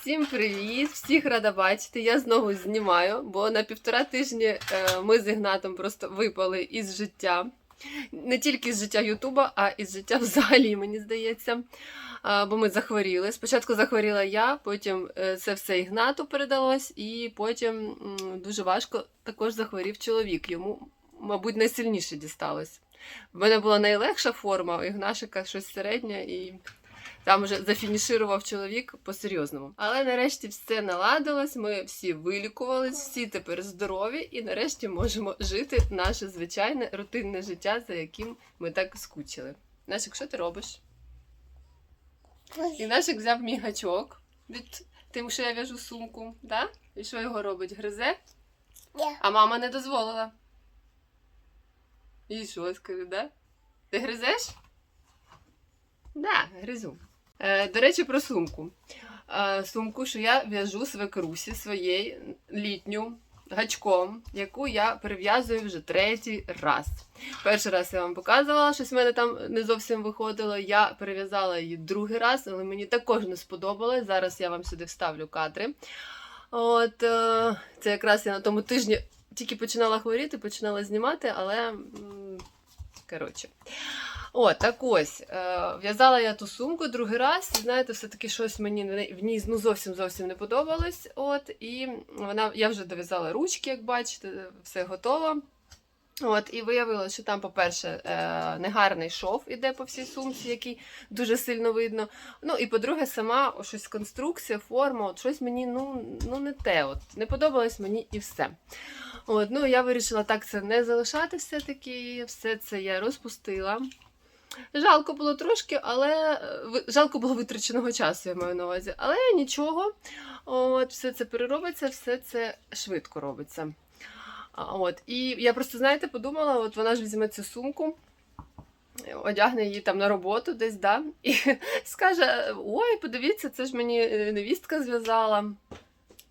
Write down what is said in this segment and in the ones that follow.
Всім привіт! Всіх рада бачити. Я знову знімаю, бо на півтора тижні е, ми з Ігнатом просто випали із життя. Не тільки з життя Ютуба, а із життя взагалі, мені здається. Бо ми захворіли. Спочатку захворіла я, потім е, це все Ігнату передалось, і потім дуже важко також захворів чоловік. Йому, мабуть, найсильніше дісталось. В мене була найлегша форма, у Ігнашика щось середнє і. Там вже зафініширував чоловік по-серйозному. Але нарешті все наладилось, ми всі вилікувались, всі тепер здорові, і нарешті можемо жити наше звичайне рутинне життя, за яким ми так скучили. Нашик, що ти робиш? І Нашик взяв мій гачок від тим, що я в'яжу сумку, да? І що його робить? Гризе? А мама не дозволила. І що, скажи, да? Ти гризеш? Да, гризу. Е, до речі, про сумку. Е, сумку, що я в'яжу свекрусі своєї літню гачком, яку я перев'язую вже третій раз. Перший раз я вам показувала, щось в мене там не зовсім виходило. Я перев'язала її другий раз, але мені також не сподобалось. Зараз я вам сюди вставлю кадри. От е, це якраз я на тому тижні тільки починала хворіти, починала знімати, але коротше. О, так ось. Е, в'язала я ту сумку другий раз. і, Знаєте, все-таки щось мені в ній ну, зовсім зовсім не подобалось. От, і вона, я вже дов'язала ручки, як бачите, все готово. От, і виявилося, що там, по-перше, е, негарний шов іде по всій сумці, який дуже сильно видно. Ну і по-друге, сама щось конструкція, форма, от щось мені ну, ну не те. От, не подобалось мені і все. От, ну я вирішила так це не залишати все-таки. Все це я розпустила. Жалко було трошки, але е, жалко було витраченого часу, я маю на увазі. Але нічого. От, все це переробиться, все це швидко робиться. От, і я просто, знаєте, подумала, от вона ж візьме цю сумку, одягне її там на роботу десь, да, і скаже: Ой, подивіться, це ж мені е, невістка зв'язала.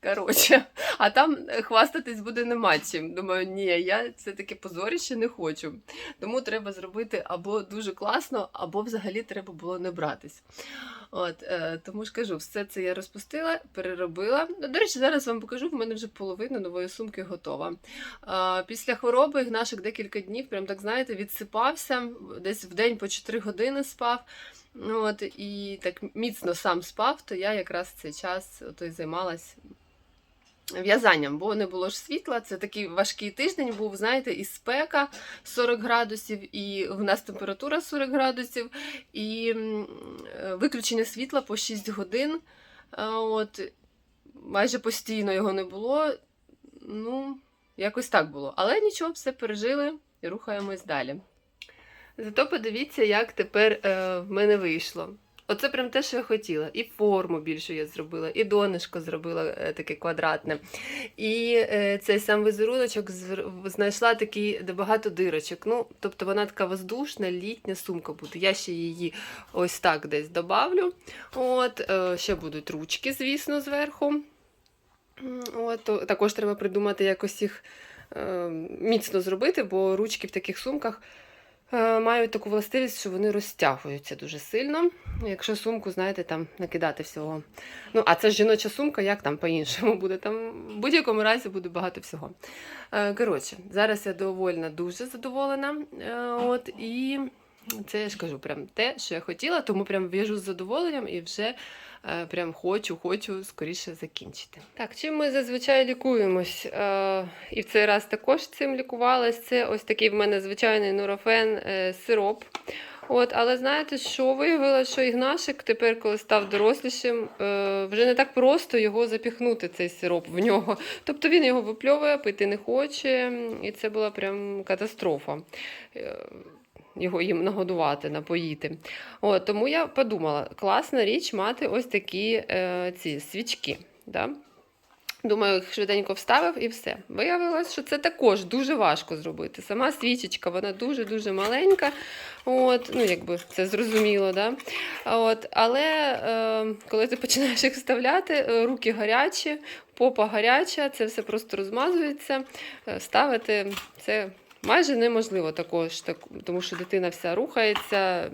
Коротше, а там е, хвастатись буде нема чим. Думаю, ні, я це таке позорище не хочу. Тому треба зробити або дуже класно, або взагалі треба було не братись. От, е, тому ж кажу, все це я розпустила, переробила. Ну, До речі, зараз вам покажу, в мене вже половина нової сумки готова. Е, після хвороби Гнашик декілька днів, прям так знаєте, відсипався, десь в день по 4 години спав. Ну, От, і так міцно сам спав, то я якраз цей час ото й займалась в'язанням, бо не було ж світла. Це такий важкий тиждень був, знаєте, і спека 40 градусів, і в нас температура 40 градусів, і е, виключення світла по 6 годин. От, майже постійно його не було. Ну, якось так було. Але нічого, все пережили і рухаємось далі. Зато подивіться, як тепер е, в мене вийшло. Оце прям те, що я хотіла. І форму більшу я зробила, і донышко зробила е, таке квадратне. І е, цей сам візеруночок знайшла такий, багато дирочок. Ну, тобто вона така воздушна, літня сумка буде. Я ще її ось так десь добавлю. От, е, ще будуть ручки, звісно, зверху. От, також треба придумати якось їх міцно зробити, бо ручки в таких сумках мають таку властивість, що вони розтягуються дуже сильно. Якщо сумку, знаєте, там накидати всього. Ну, а це ж жіноча сумка, як там по-іншому буде? Там в будь-якому разі буде багато всього. Е, Коротше, зараз я довольна, дуже задоволена. Е, От, і це я ж кажу, прям те, що я хотіла, тому прям в'яжу з задоволенням і вже е, прям хочу, хочу скоріше закінчити. Так, чим ми зазвичай лікуємось? Е, і в цей раз також цим лікувалась. Це ось такий в мене звичайний нурофен е, сироп. От, але знаєте, що виявилося, що Ігнашик тепер, коли став дорослішим, е, вже не так просто його запіхнути, цей сироп в нього. Тобто він його випльовує, пити не хоче, і це була прям катастрофа. Його їм нагодувати, напоїти. От, тому я подумала, класна річ мати ось такі е, ці свічки. Да? Думаю, їх швиденько вставив і все. Виявилось, що це також дуже важко зробити. Сама свічечка, вона дуже-дуже маленька. От, ну, якби це зрозуміло, да? От, але е, коли ти починаєш їх вставляти, е, руки гарячі, попа гаряча, це все просто розмазується. Е, Ставити це майже неможливо також, так, тому що дитина вся рухається.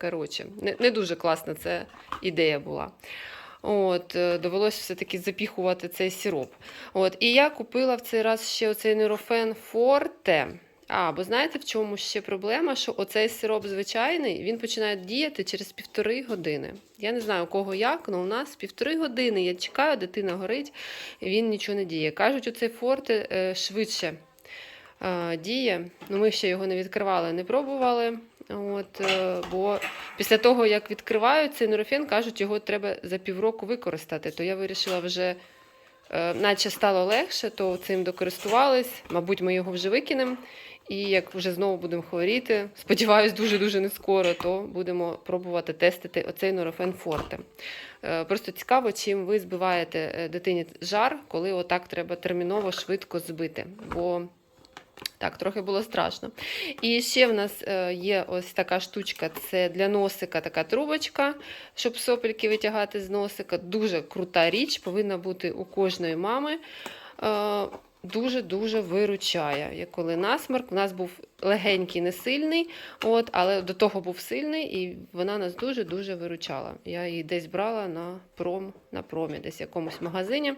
Коротше, не, не дуже класна це ідея була. От, е, довелося все-таки запіхувати цей сироп. От, і я купила в цей раз ще оцей Нейрофен Форте. А, бо знаєте, в чому ще проблема? Що оцей сироп звичайний він починає діяти через півтори години. Я не знаю, у кого як, але у нас півтори години. Я чекаю, дитина горить, він нічого не діє. Кажуть, оцей форте е, швидше діє. Ну, ми ще його не відкривали, не пробували. От, е, бо після того, як відкривають цей нурофен, кажуть, його треба за півроку використати. То я вирішила вже, е, наче стало легше, то цим докористувались. Мабуть, ми його вже викинемо. І як вже знову будемо хворіти, сподіваюсь, дуже-дуже не скоро, то будемо пробувати тестити оцей нурофен форте. Е, Просто цікаво, чим ви збиваєте е, дитині жар, коли отак треба терміново швидко збити. Бо так, трохи було страшно. І ще в нас е, є ось така штучка: це для носика така трубочка, щоб сопельки витягати з носика. Дуже крута річ, повинна бути у кожної мами. Дуже-дуже виручає. Як коли насморк, у нас був легенький, не сильний, от, але до того був сильний, і вона нас дуже-дуже виручала. Я її десь брала на пром, на промі, десь в якомусь магазині.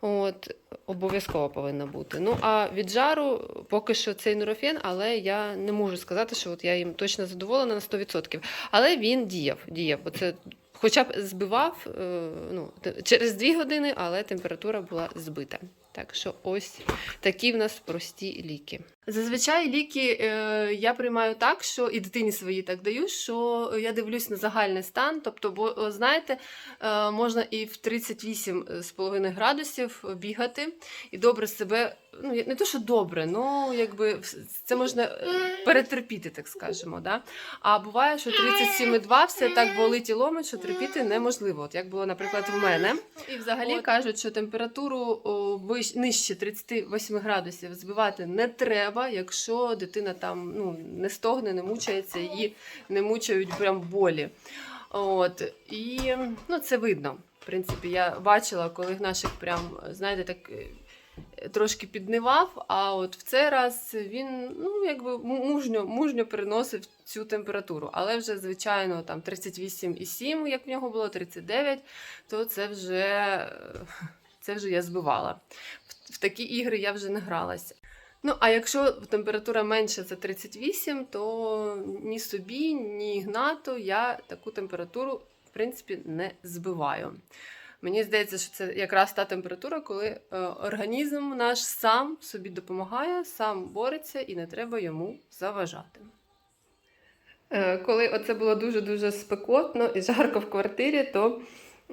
От, обов'язково повинна бути. Ну, а від жару поки що цей нурофен, але я не можу сказати, що от я їм точно задоволена на 100%. Але він діяв. діяв. Оце Хоча б збивав е, ну, через 2 години, але температура була збита. Так що ось такі в нас прості ліки. Зазвичай ліки е, я приймаю так, що і дитині своїй так даю, що я дивлюсь на загальний стан. Тобто, бо знаєте, е, можна і в 38,5 градусів бігати і добре себе. Ну, не то, що добре, ну якби це можна е, перетерпіти, так скажемо. Да? А буває, що 37,2 все так болить і ломить, що терпіти неможливо. От як було, наприклад, в мене. І взагалі От. кажуть, що температуру вищ, нижче 38 градусів збивати не треба, якщо дитина там ну, не стогне, не мучається, її не мучають прям болі. От. І ну, це видно. В принципі, я бачила, коли наших прям, знаєте, так. Трошки піднивав, а от в цей раз він ну, якби мужньо, мужньо переносив цю температуру. Але вже, звичайно, там 38,7, як в нього було 39, то це вже, е, це вже я збивала. В, такі ігри я вже не гралася. Ну, а якщо температура менша за 38, то ні собі, ні Ігнату я таку температуру, в принципі, не збиваю. Мені здається, що це якраз та температура, коли е, організм наш сам собі допомагає, сам бореться і не треба йому заважати. Е, Коли оце було дуже-дуже спекотно і жарко в квартирі, то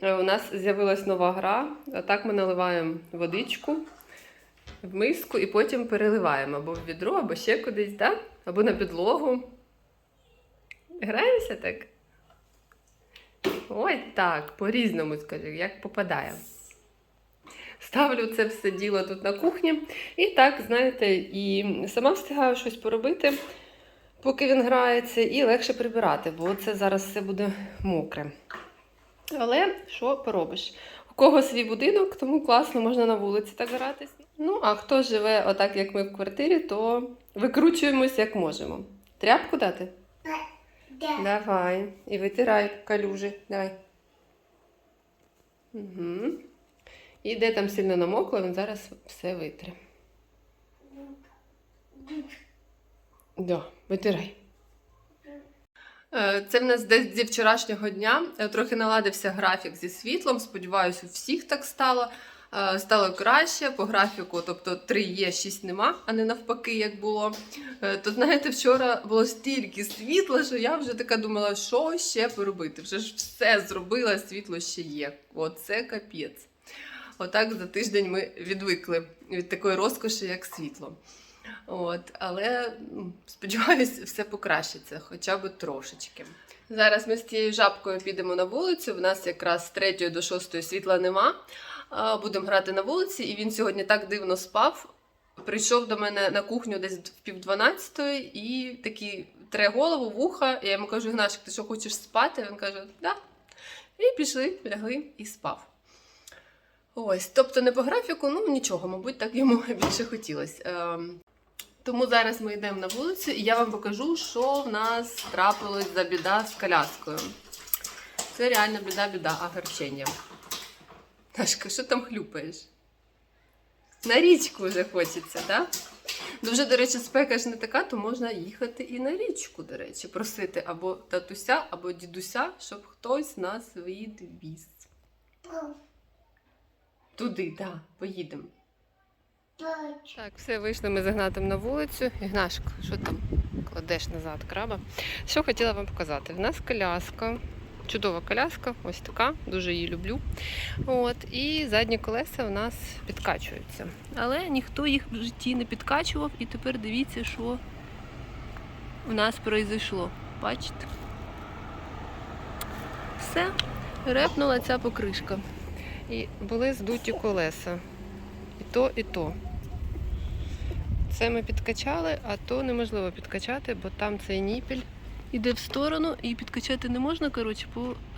е, у нас з'явилась нова гра. Так ми наливаємо водичку в миску і потім переливаємо або в відро, або ще кудись, да? або на підлогу. Граємося так? Ой, так, по-різному скажу, як попадає. Ставлю це все діло тут на кухні. І так, знаєте, і сама встигаю щось поробити, поки він грається, і легше прибирати, бо це зараз все буде мокре. Але що поробиш? У кого свій будинок, тому класно можна на вулиці так гратись. Ну, а хто живе отак, як ми в квартирі, то викручуємось як можемо. Тряпку дати? Да. Давай. І витирай калюжі. Давай. Угу. І де там сильно намокло, він зараз все витре. Да, витирай. Е, Це в нас десь зі вчорашнього дня. Е, Трохи наладився графік зі світлом. Сподіваюся, у всіх так стало. Е, Стало краще по графіку, тобто 3 є, 6 нема, а не навпаки, як було. Е, То знаєте, вчора було стільки світла, що я вже така думала, що ще поробити. Вже ж все зробила, світло ще є. Оце капець. Отак за тиждень ми відвикли від такої розкоші, як світло. От, але сподіваюся, все покращиться, хоча б трошечки. Зараз ми з цією жабкою підемо на вулицю. В нас якраз з 3 до 6 світла нема. А, Будемо грати на вулиці, і він сьогодні так дивно спав. Прийшов до мене на кухню десь в пів дванадцятої і такий тре голову, вуха. Я йому кажу: Гнашик, ти що хочеш спати? Він каже, да. І пішли, лягли і спав. Ось, тобто не по графіку, ну нічого, мабуть, так йому більше хотілося. Ем, тому зараз ми йдемо на вулицю, і я вам покажу, що в нас трапилось за біда з коляскою. Це реально біда-біда, огорчення. Дашка, що там хлюпаєш? На річку вже хочеться, так? Да? Дуже, до речі, спека ж не така, то можна їхати і на річку, до речі, просити або татуся, або дідуся, щоб хтось нас відвіз. Туди, так, да, поїдемо. Так, все, вийшли ми з Ігнатом на вулицю. Ігнашко, що там кладеш назад краба? Що хотіла вам показати? В нас коляска, чудова коляска, ось така, дуже її люблю. От, і задні колеса у нас підкачуються. Але ніхто їх в житті не підкачував, і тепер дивіться, що у нас произошло. Бачите? Все, репнула ця покришка. І були здуті колеса. І то, і то. Це ми підкачали, а то неможливо підкачати, бо там цей ніпіль іде в сторону і підкачати не можна. Коротше,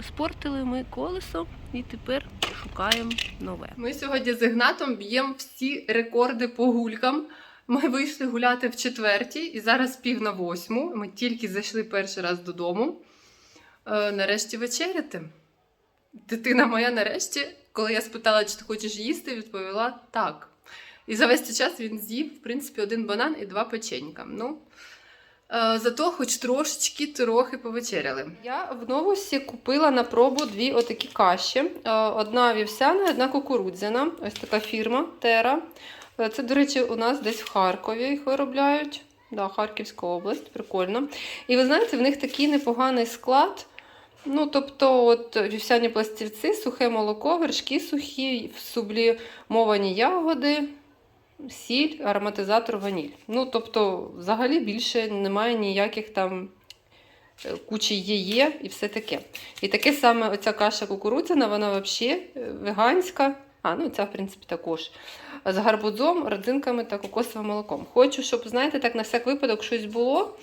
спортили ми колесо і тепер шукаємо нове. Ми сьогодні з Ігнатом б'ємо всі рекорди по гулькам. Ми вийшли гуляти в четвертій і зараз пів на восьму. Ми тільки зайшли перший раз додому. Е, нарешті вечеряти. Дитина моя нарешті, коли я спитала, чи ти хочеш їсти, відповіла так. І за весь цей час він з'їв, в принципі, один банан і два печенька. Ну, зато хоч трошечки трохи повечеряли. Я в новусі купила на пробу дві отакі каші. Е, одна вівсяна, одна кукурудзяна. Ось така фірма Тера. Е, Це, до речі, у нас десь в Харкові їх виробляють. Да, Харківська область, прикольно. І ви знаєте, в них такий непоганий склад. Ну, тобто, от вівсяні пластівці, сухе молоко, вершки сухі, сублімовані ягоди, сіль, ароматизатор, ваніль. Ну, тобто, взагалі більше немає ніяких там е, кучі є і все таке. І таке саме оця каша кукурудзяна, вона взагалі веганська. А, ну ця, в принципі, також. З гарбузом, родзинками та кокосовим молоком. Хочу, щоб, знаєте, так на всяк випадок щось було.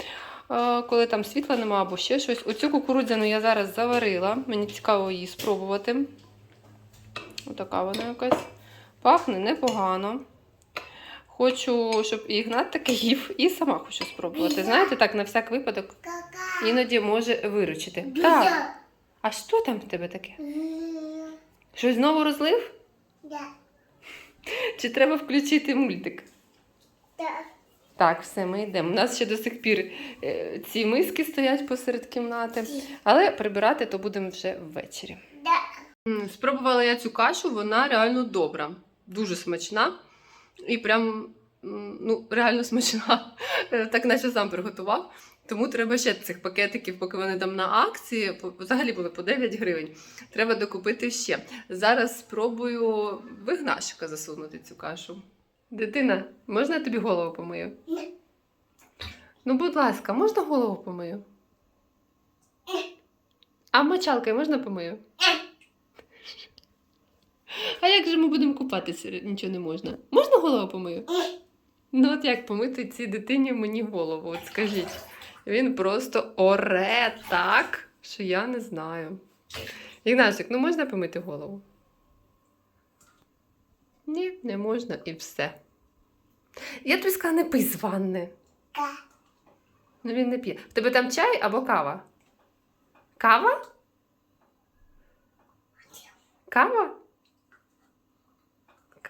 е, Коли там світла нема або ще щось. Оцю кукурудзяну я зараз заварила. Мені цікаво її спробувати. Отака вона якась. Пахне непогано. Хочу, щоб і Ігнат таке їв, і сама хочу спробувати. Знаєте, так, на всяк випадок іноді може виручити. Так. А що там в тебе таке? Щось знову розлив? Чи треба включити мультик? Так, все, ми йдемо. У нас ще до сих пір е, ці миски стоять посеред кімнати, але прибирати то будемо вже ввечері. Спробувала я цю кашу, вона реально добра, дуже смачна і прям ну, реально смачна. Е, Так наче сам приготував. Тому треба ще цих пакетиків, поки вони там на акції, взагалі були по 9 гривень. Треба докупити ще. Зараз спробую вигнашика засунути цю кашу. Дитина, можна я тобі голову помию? Ну, будь ласка, можна голову помию? А мочалкою можна помию? А як же ми будемо купатися? Нічого не можна. Можна голову помию? Ну, от як помити цій дитині мені голову? От скажіть. Він просто оре так, що я не знаю. Ігнасик, ну можна помити голову? Ні, не можна і все. Я тобі сказала, не пий з ванни. Ну він не п'є. В тебе там чай або кава? Кава? Кава?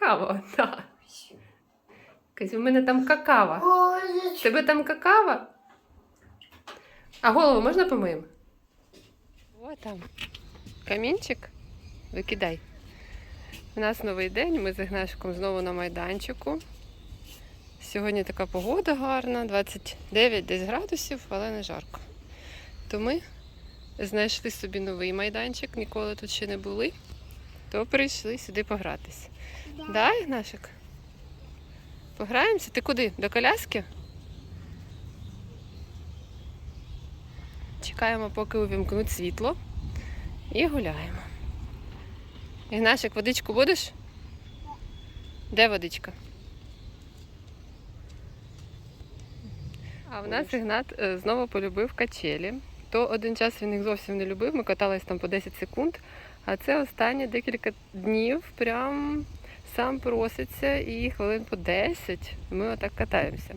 Кава, так. Кажу, у мене там какава. В тебе там какава? А голову можна помиємо? О, там. Камінчик. Викидай. У нас новий день, ми з Ігнашиком знову на майданчику. Сьогодні така погода гарна, 29 десь градусів, але не жарко. То ми знайшли собі новий майданчик, ніколи тут ще не були, то прийшли сюди погратись. Да, Ігнашик? Пограємося? Ти куди? До коляски? Чекаємо, поки увімкнуть світло. І гуляємо. Ігнашик, водичку будеш? Де водичка? А в нас Ігнат е, знову полюбив качелі. То один час він їх зовсім не любив, ми катались там по 10 секунд. А це останні декілька днів прям сам проситься і хвилин по 10 ми отак катаємося.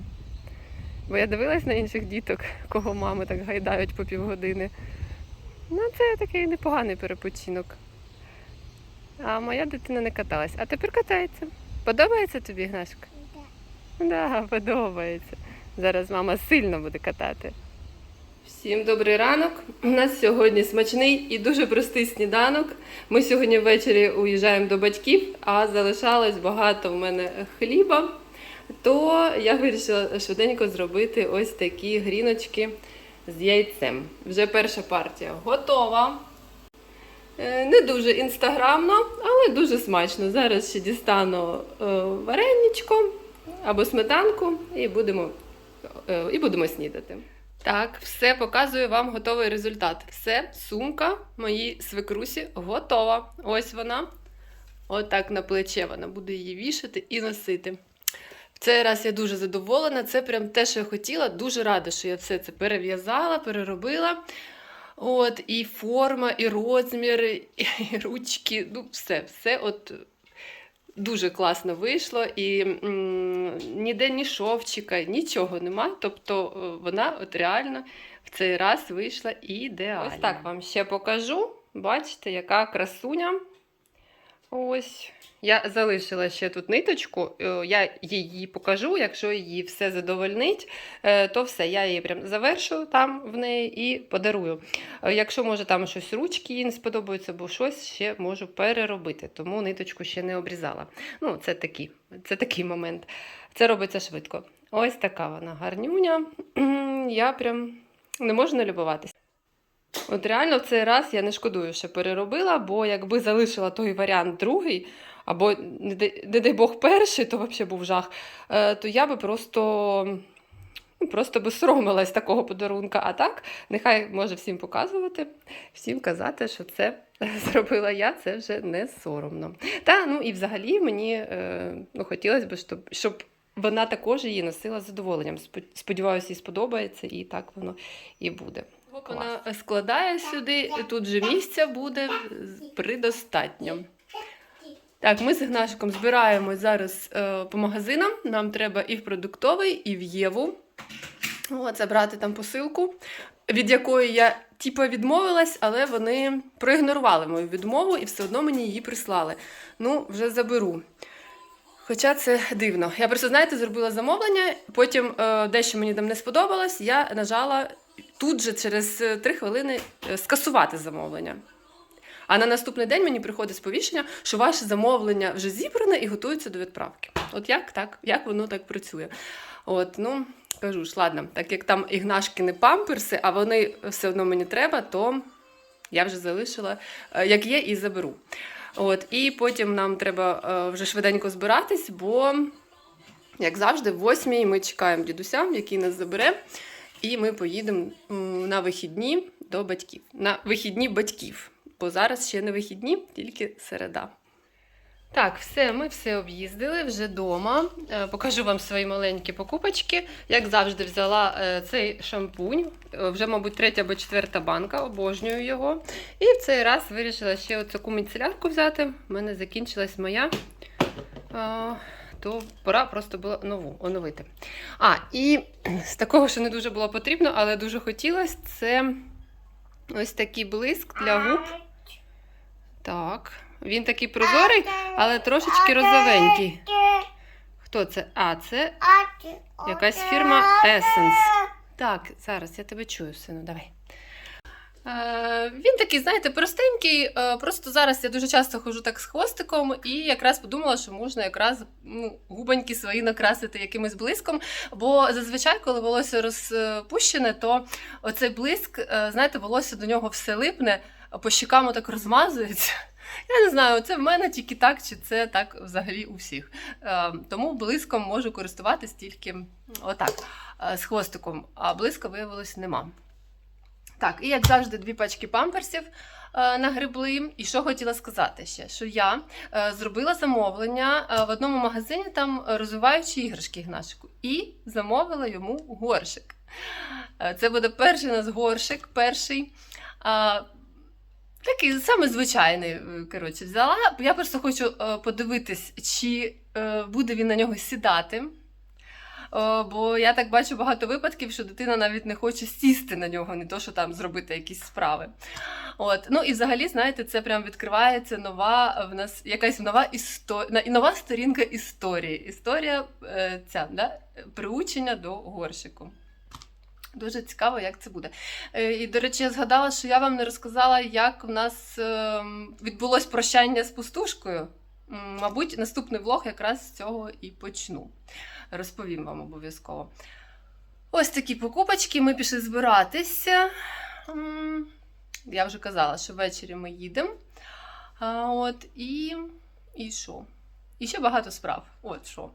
Бо я дивилась на інших діток, кого мами так гайдають по півгодини. Ну, це такий непоганий перепочинок. А моя дитина не каталась. А тепер катається. Подобається тобі, Гнашка? Да, подобається. Зараз мама сильно буде катати. Всім добрий ранок. У нас сьогодні смачний і дуже простий сніданок. Ми сьогодні ввечері уїжджаємо до батьків, а залишалось багато в мене хліба. То я вирішила швиденько зробити ось такі гріночки з яйцем. Вже перша партія готова. Е, Не дуже інстаграмно, але дуже смачно. Зараз ще дістану е, вареничко або сметанку і будемо, е, і будемо снідати. Так, все показую вам готовий результат. Все, сумка моїй свекрусі готова. Ось вона. Отак на плече вона буде її вішати і носити. В цей раз я дуже задоволена. Це прям те, що я хотіла. Дуже рада, що я все це перев'язала, переробила. От, і форма, і розмір, і, і ручки. Ну, все, все от дуже класно вийшло. І м, ніде ні шовчика, нічого нема. Тобто е, вона от реально в цей раз вийшла ідеально. Ось так вам ще покажу. Бачите, яка красуня. Ось. Я залишила ще тут ниточку, е, я її покажу, якщо її все задовольнить, е, то все, я її прям завершу там в неї і подарую. Е, Якщо може там щось ручки їй не сподобаються, бо щось ще можу переробити, тому ниточку ще не обрізала. Ну, це такий, це такий момент. Це робиться швидко. Ось така вона гарнюня. Я прям не можу налюбуватися. От реально в цей раз я не шкодую, що переробила, бо якби залишила той варіант другий, або, не дай, не дай Бог, перший, то взагалі був жах, е, то я би просто, ну, просто би соромилась такого подарунка. А так, нехай може всім показувати, всім казати, що це зробила я, це вже не соромно. Та, ну і взагалі мені е, ну, хотілося б, щоб, щоб вона також її носила задоволенням. Сподіваюся, їй сподобається, і так воно і буде. Вона складає сюди, тут же місця буде предостатньо. Так, ми з Ігнашиком збираємось зараз е, по магазинам. Нам треба і в продуктовий, і в Єву. От, забрати там посилку, від якої я типу відмовилась, але вони проігнорували мою відмову і все одно мені її прислали. Ну, вже заберу. Хоча це дивно. Я просто, знаєте, зробила замовлення, потім е, дещо мені там не сподобалось, я нажала тут же через е, три хвилини е, скасувати замовлення. А на наступний день мені приходить сповіщення, що ваше замовлення вже зібране і готується до відправки. От як так, як воно так працює? От, ну, кажу ж, ладно, так як там ігнашкини памперси, а вони все одно мені треба, то я вже залишила, е, як є, і заберу. От, і потім нам треба вже швиденько збиратись, бо, як завжди, в восьмій ми чекаємо дідуся, який нас забере, і ми поїдемо на вихідні до батьків. На вихідні батьків. Бо зараз ще не вихідні, тільки середа. Так, все, ми все об'їздили вже вдома. Покажу вам свої маленькі покупочки. Як завжди, взяла е, цей шампунь. Е, Вже, мабуть, третя або четверта банка, обожнюю його. І в цей раз вирішила ще таку міцелярку взяти. У мене закінчилась моя. То пора просто було нову оновити. А, і з такого, що не дуже було потрібно, але дуже хотілося, це ось такий блиск для губ. Так, він такий прозорий, але трошечки розовенький. Хто це? А, це якась фірма Essence. Так, зараз я тебе чую, сину, давай. Е, він такий, знаєте, простенький. Е, просто зараз я дуже часто ходжу так з хвостиком, і якраз подумала, що можна якраз ну, губоньки свої накрасити якимось блиском. Бо зазвичай, коли волосся розпущене, то оцей блиск, е, знаєте, волосся до нього все липне, по щекам так розмазується. Я не знаю, це в мене тільки так, чи це так взагалі у всіх. Тому блиском можу користуватись тільки отак, з хвостиком, а блиска виявилось нема. Так, і як завжди, дві пачки памперсів е, нагребли. І що хотіла сказати ще, що я е, зробила замовлення е, в одному магазині, там розвиваючи іграшки Ігнашику, і замовила йому горшик. Це буде перший у нас горшик, перший. Такий саме звичайний, коротше, взяла. Я просто хочу подивитись, чи буде він на нього сідати. Бо я так бачу багато випадків, що дитина навіть не хоче сісти на нього, не то, що там зробити якісь справи. От. Ну і взагалі, знаєте, це прям відкривається нова в нас якась нова історія, нова сторінка історії. Історія е, ця, да? приучення до горщику. Дуже цікаво, як це буде. Е, І, до речі, я згадала, що я вам не розказала, як в нас е, відбулось прощання з пустушкою. Мабуть, наступний влог якраз з цього і почну. Розповім вам обов'язково. Ось такі покупочки. Ми пішли збиратися. Я вже казала, що ввечері ми їдемо. От, і, і що? І ще багато справ. От що.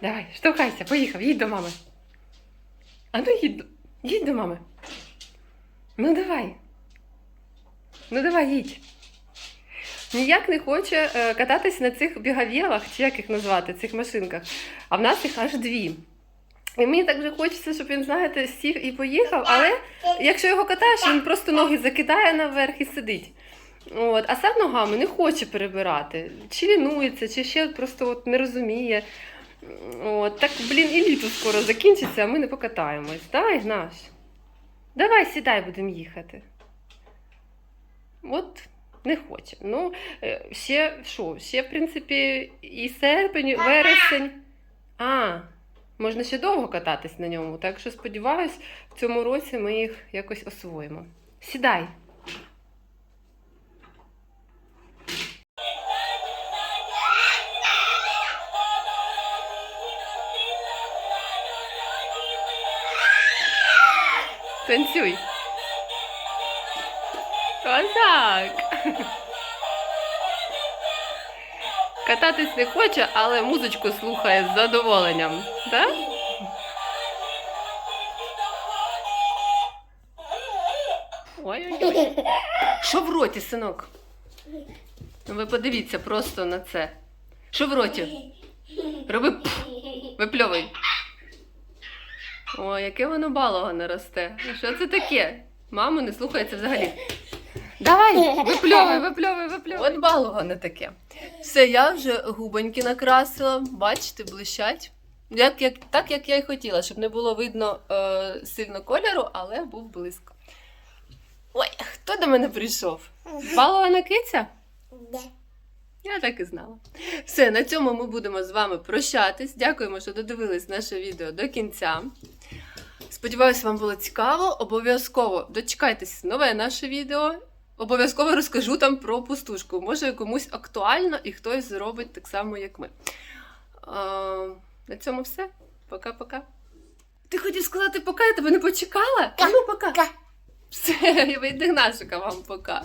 Давай, штовхайся, поїхав, їдь до мами. А ну їдь, їдь до мами. Ну давай. Ну давай, їдь. Ніяк не хоче е, кататись на цих бігавілах, чи як їх назвати, цих машинках. А в нас їх аж дві. І мені так вже хочеться, щоб він, знаєте, сів і поїхав, але якщо його катаєш, він просто ноги закидає наверх і сидить. От, а сам ногами не хоче перебирати. Чи лінується, чи ще просто от не розуміє. От, так, блін, і літо скоро закінчиться, а ми не покатаємось. Давай, Гнаш. Давай, сідай, будемо їхати. От не хоче. Ну, е, ще що? Ще, в принципі, і серпень, і вересень. А, можна ще довго кататись на ньому. Так що сподіваюсь, в цьому році ми їх якось освоїмо. Сідай. Танцюй. Отак. Кататись не хоче, але музичку слухає з задоволенням. Так? Ой-ой-ой. Що в роті, синок? Ну, Ви подивіться просто на це. Що в роті? Роби пф, випльовуй. О, яке воно баловане росте. Ну, Що це таке? Маму не слухається взагалі. Давай, випльовуй, випльовуй, випльовуй. От баловане таке. Все, я вже губоньки накрасила, бачите, блищать. Як, як, так, як я й хотіла, щоб не було видно е, сильно кольору, але був блиск. Ой, хто до мене прийшов? Балована киця? Я так і знала. Все, на цьому ми будемо з вами прощатись. Дякуємо, що додивились наше відео до кінця. Сподіваюсь, вам було цікаво. Обов'язково дочекайтесь нове наше відео. Обов'язково розкажу там про пустушку. Може, комусь актуально і хтось зробить так само, як ми. А, на цьому все. Пока-пока. Ти хотів сказати пока, я тебе не почекала? Ну, пока. Все, я вийде нашика вам пока.